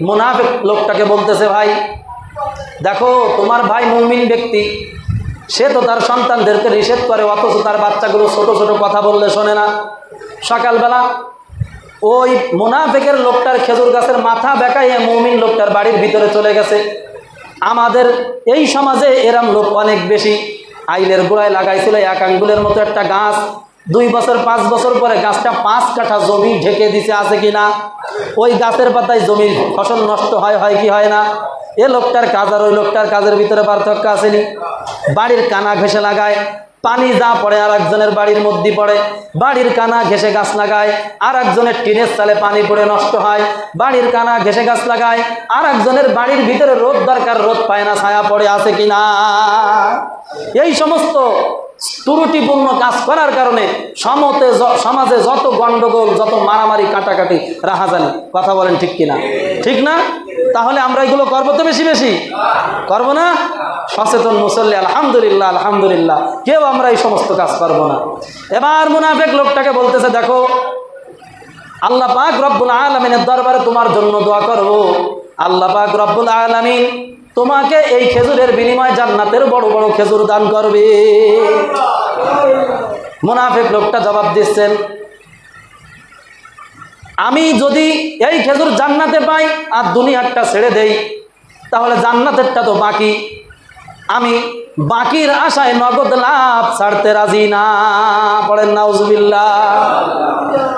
মোনাফেক লোকটাকে বলতেছে, ভাই, দেখো, তোমার ভাই মুমিন ব্যক্তি, সে তো তার সন্তানদেরকে নিষেধ করে, অথচ তার বাচ্চাগুলো ছোট ছোট কথা বললে শোনে না। সকালবেলা ওই মোনাফেকের লোকটার খেজুর গাছের মাথা বেঁকাইয়ে মুমিন লোকটার বাড়ির ভিতরে চলে গেছে। আমাদের এই সমাজে এরম লোক অনেক বেশি। আইলের গোড়ায় লাগাইছিল, এক আঙ্গুলের মতো একটা গাছ। দুই বছর, পাঁচ বছর পরে গাছটা পাঁচ কাঠা জমি ঢেকে দিছে, আছে কি না? ওই গাছের পাতায় জমির ফসল নষ্ট হয় হয় কি হয় না? এ লোকটার কাজ আর ওই লোকটার কাজের ভিতরে পার্থক্য আসেনি। বাড়ির কানা ঘেসে লাগায়, পানি যা পড়ে আর একজনের বাড়ির মধ্যে পড়ে। বাড়ির কানা ঘেসে গাছ লাগায়, আর একজনের টিনের চালে পানি পড়ে নষ্ট হয়। বাড়ির কানা ঘেসে গাছ লাগায়, আর একজনের বাড়ির ভিতরে রোদ দরকার, রোদ পায় না, ছায়া পড়ে, আছে কিনা এই সমস্ত ত্রুটিপূর্ণ কাজ করার কারণে সমতে সমাজে যত গন্ডগোল, যত মারামারি, কাটাকাটি, রাহাজানি, কথা বলেন ঠিক কিনা? ঠিক না? তাহলে আমরা এগুলো করব তো বেশি বেশি। করব না? সচেতন মুসল্লি, আলহামদুলিল্লাহ আলহামদুলিল্লাহ। কেউ আমরা এই সমস্ত কাজ করব না। এবার মুনাফেক লোকটাকে বলতেছে, দেখো, আল্লাহ পাক রব্বুল আলমিনের দরবারে তোমার জন্য দোয়া করব। আল্লাহ পাক রব্বুল আলমিন তোমাকে এই খেজুরের বিনিময়ে জান্নাতের বড় বড় খেজুর দান করবে। মুনাফেক লোকটা জবাব দিচ্ছেন, আমি যদি এই খেজুর জান্নাতে পাই আর দুনিয়ারটা ছেড়ে দেই, তাহলে জান্নাতেরটা তো বাকি। আমি বাকির আশায় নগদ লাভ ছাড়তে রাজি না। পড়েন, নাউজুবিল্লাহ।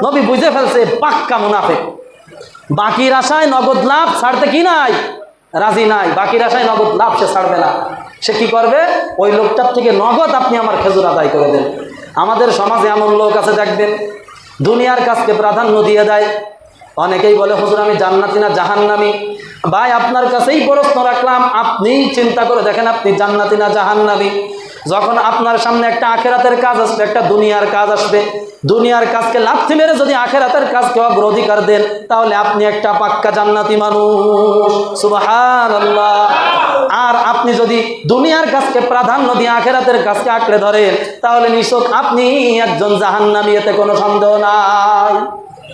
নবী বুঝে ফেলছে, পাক্কা মুনাফেক। বাকির আশায় নগদ লাভ ছাড়তে কি নাই? রাজি নাই বাকি আশায় নগদ লাভ সে ছাড়বে না। সে কি করবে? ওই লোকটার থেকে নগদ আপনি আমার খেজুর আদায় করে দেন। আমাদের সমাজে এমন লোক আছে, দেখবেন, দুনিয়ার কাজকে প্রাধান্য দিয়ে দেয়। অনেকেই বলে, হুজুর, আমি জান্নাতি না, জাহান্নামি। ভাই, আপনার কাছেই প্রশ্ন রাখলাম আপনি চিন্তা করে দেখেন, আপনি জান্নাতি না, জাহান্নামি। যখন আপনার সামনে একটা আখেরাতের কাজ আসবে, একটা দুনিয়ার কাজ আসবে, দুনিয়ার কাজকে লাথি মেরে যদি আখেরাতের কাজকে অগ্রাধিকার দেন, তাহলে আপনি একটা পাক্কা জান্নাতি মানুষ। সুবাহান আর আপনি যদি দুনিয়ার কাজকে প্রাধান্য দিয়ে আখেরাতের কাজকে আঁকড়ে ধরেন, তাহলে নিশ্চয় আপনি একজন জাহান্নামি, এতে কোনো সন্দেহ নাই।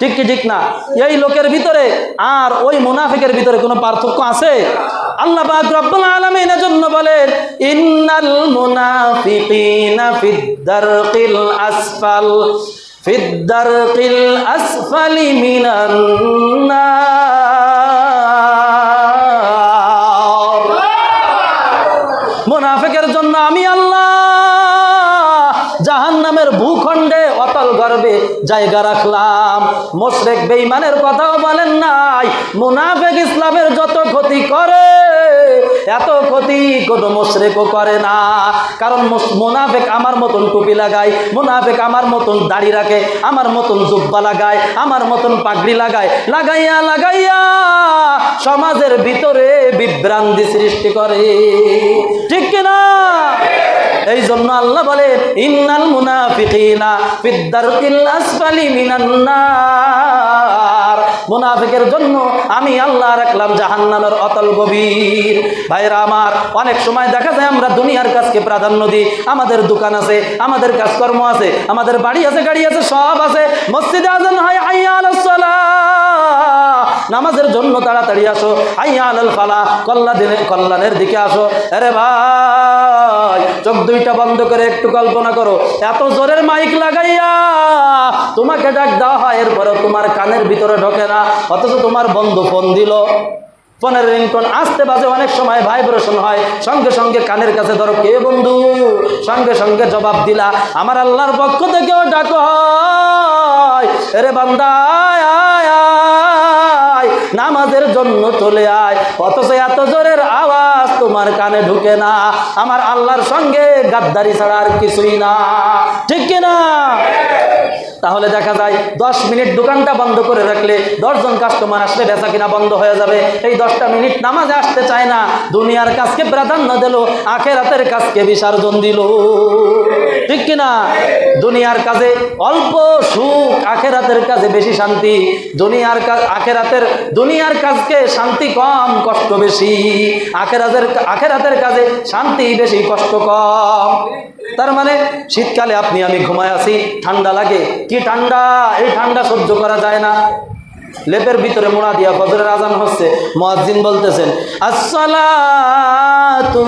ঠিক কি, ঠিক না? এই লোকের ভিতরে আর ওই মুনাফিকের ভিতরে কোনো পার্থক্য আছে? আল্লাহ পাক রব্বুল আলামিন জন্য বলেন, ইন্নাল মুনাফিকিনা ফিদ দারকিল আসফাল, ফিদ আসফালি মিনান নার। মুনাফিকের জন্য আমি আল্লাহ জাহান্নামের ভূখণ্ডে অতল গর্বে জায়গা রাখলাম। মোশরেক বেঈমানের কথাও বলেন নাই। মুনাফেক ইসলামের যত ক্ষতি করে, এত ক্ষতি কোনো মোশরেকও করে না। কারণ মুনাফেক আমার মতন টুপি লাগায়, মুনাফেক আমার মতন দাড়ি রাখে, আমার মতন জুব্বা লাগায়, আমার মতন পাগড়ি লাগায়, লাগাইয়া লাগাইয়া সমাজের ভিতরে বিভ্রান্তি সৃষ্টি করে। ঠিক কিনা? এই জন্য আল্লাহ বলে, ইন্নাল মুনাফিকিনা ফিদ্দারকিল আসফালি মিনান নার। মুনাফিকের জন্য আমি আল্লাহ রাখলাম জাহান্নামের অতল গভীর। ভাইরা আমার, অনেক সময় দেখা যায় আমরা দুনিয়ার কাজকে প্রাধান্য দিই। আমাদের দোকান আছে, আমাদের কাজকর্ম আছে, আমাদের বাড়ি আছে, গাড়ি আছে, সব আছে। মসজিদে আজান হয় আইয়া নামাজের জন্য তাড়াতাড়ি আসো আইয়া আলাল ফালা কল্লা দিনে কল্যাণের দিকে আসো। আরে ভাই! চোখ দুইটা বন্ধ করে একটু কল্পনা করো। এত জোরের মাইক লাগাইয়া তোমাকে ডাক দেওয়া হয় এরপরে তোমার কানের ভিতরে ঢোকে না, অথচ তোমার বন্ধু ফোন দিল। ফোনের রিংটোন আসতে বাজে অনেক সময়, ভাইব্রেশন হয়। সঙ্গে সঙ্গে কানের কাছে ধরো, কে বন্ধু? সঙ্গে সঙ্গে জবাব দিলা, আমার আল্লাহর পক্ষ থেকেও ডাক হয়। এরে বান্দা নামাজের জন্য চলে আয়। অথচ এত জোরের আওয়াজ তোমার কানে ঢুকে না। আমার আল্লাহর সঙ্গে গাদ্দারি ছাড়া আর কিছুই না। ঠিক কিনা? তাহলে দেখা যায়, দশ মিনিট দোকানটা বন্ধ করে রাখলে দশজন কাস্টমার আসলে বেচা কিনা বন্ধ হয়ে যাবে। এই দশটা মিনিট নামাজে আসতে চায় না। দুনিয়ার কাজকে প্রাধান্য দিল, আখেরাতের কাজকে বিসর্জন দিল। ঠিক কিনা? দুনিয়ার কাজে অল্প সুখ, আখেরাতের কাজে বেশি শান্তি। দুনিয়ার কাজ আখেরাতের দুনিয়ার কাজকে শান্তি কম, কষ্ট বেশি। আখেরাতের আখেরাতের কাজে শান্তি বেশি, কষ্ট কম। তার মানে শীতকালে আপনি, আমি ঘুমায় আছি, ঠান্ডা লাগে। কি ঠান্ডা? এই ঠান্ডা সহ্য করা যায় না। লেপের ভিতরে মোড়া দিয়া ফজরের আজান হচ্ছে, মুয়াজ্জিন বলতেছেন, আসসালাতু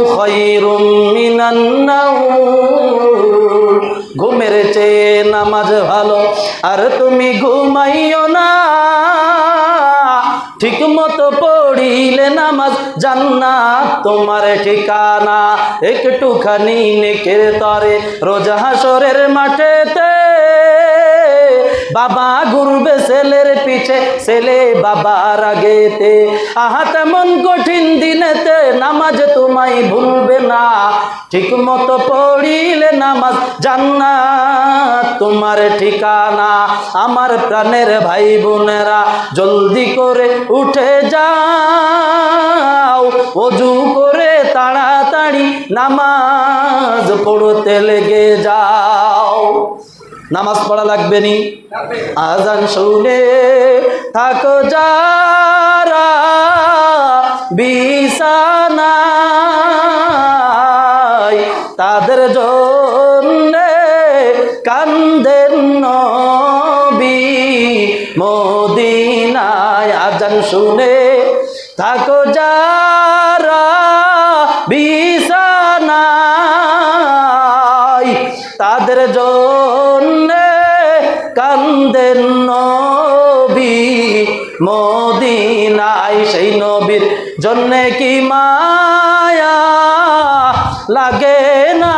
ঘুমের চেয়ে নামাজ ভালো, আর তুমি ঘুমাইও না। ঠিক মতো পড়িলে নামাজ জান্নাত তোমার ঠিকানা। একটুখানি নেকের তরে, রোজা হাসরের মাঠেতে বাবা ঘুরবে ছেলের পিছে ছেলে বাবার আগেতে। আহা তেমন কঠিন দিনেতে নামাজ তোমায় ভুলবে না। ঠিক মতো পড়িলে নামাজ জান্নাত তোমার ঠিকানা। আমার প্রাণের ভাই বোনেরা জলদি করে উঠে যাও। অজু করে তাড়াতাড়ি নামাজ পড়তে লেগে যাও। নামাজ পড়া লাগবে নি? আজান শুনে থাকো যারা বিছানায়, তাদের জন্য কান্দেন নবী মদিনায়। আজান শুনে থাকো যারা বিছানায়, তাদের জন্য কান্দেন নবী মদিনায়, সেই নবীর জন্যে কি মায়া লাগে না?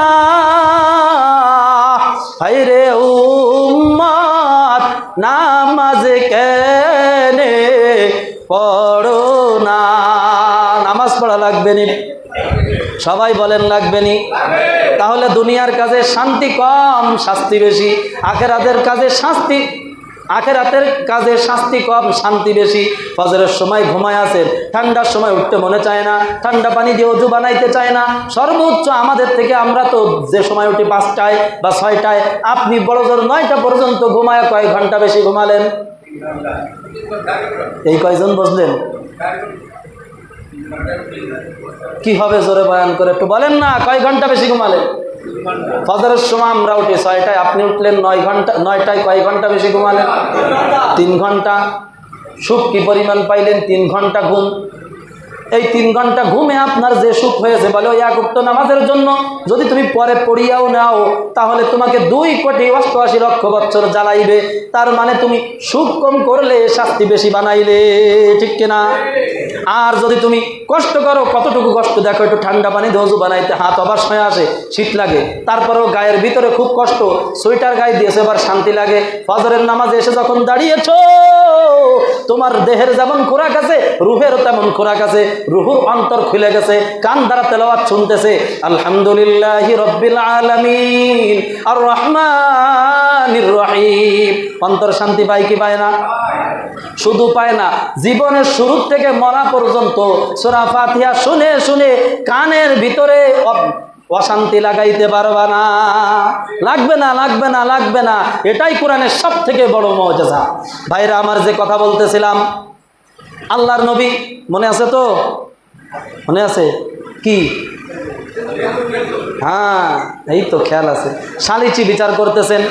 হাইরে উম্মাত নামাজ কেনে পড়ো না? নামাজ পড়া লাগবে নি? সবাই বলেন লাগবে নি? তাহলে দুনিয়ার কাজে শান্তি কম, শাস্তি বেশি। আখেরাতের কাজে শাস্তি আখেরাতের কাজে শাস্তি কম, শান্তি বেশি। ফজরের সময় ঘুমায় আছেন ঠান্ডার সময় উঠতে মনে চায় না, ঠান্ডা পানি দিয়ে অজু বানাইতে চায় না। সর্বোচ্চ আমাদের থেকে আমরা তো যে সময় উঠি পাঁচটায় বা ছয়টায়, আপনি বড় জোর নয়টা পর্যন্ত ঘুমায় কয়েক ঘণ্টা বেশি ঘুমালেন? এই কয়জন বুঝলেন কি হবে জোরে বয়ান করে, একটু বলেন না, কয় ঘণ্টা বেশি ঘুমালেন? ফজরের সময় আমরা উঠি ছয়টায়। আপনি উঠলেন নয় ঘণ্টা, নয়টায় কয় ঘণ্টা বেশি ঘুমালেন? তিন ঘণ্টা। সুখ কি পরিমাণ পাইলেন? তিন ঘণ্টা ঘুম। এই তিন ঘণ্টা ঘুমে আপনার যে সুখ হয়েছে, বলে ওই এক উক্ত নামাজের জন্য, যদি তুমি পরে পড়িয়াও নাও, তাহলে তোমাকে দুই কোটি অষ্টআশি লক্ষ বছর জ্বালাইবে। তার মানে তুমি সুখ কম করলে, শাস্তি বেশি বানাইলে। ঠিক কিনা? আর যদি তুমি কষ্ট করো, কতটুকু কষ্ট? দেখো, একটু ঠান্ডা পানি ধজু বানাইতে হাত অবাস হয়ে আসে, শীত লাগে। তারপরেও গায়ের ভিতরে খুব কষ্ট, সোয়েটার গায়ে দিয়েছে এবার শান্তি লাগে। ফজরের নামাজে এসে যখন দাঁড়িয়েছ, তোমার দেহের যেমন খোরাক আছে রুহেরও তেমন খোরাক আছে। রুহুর অন্তর খুলে গেছে, কান দ্বারা তেলাওয়াত শুনতেছে, আলহামদুলিল্লাহ রব্বিল আলামিন আর রহমান রহিম। অন্তর শান্তি পায় কি পায় না? শুধু পায় না, জীবনের শুরু থেকে মরা পর্যন্ত সোরা ফাতিহা শুনে শুনে কানের ভিতরে অশান্তি লাগাইতে পারবা না। লাগবে না লাগবে না লাগবে না। এটাই কোরআনের সব থেকে বড় মজা ভাইরা, আমার যে কথা বলতেছিলাম, আল্লাহর নবী, মনে আছে তো? মনে আছে? কি? হ্যাঁ এই তো খেয়াল আছে। শালিচি বিচার করতেছেন।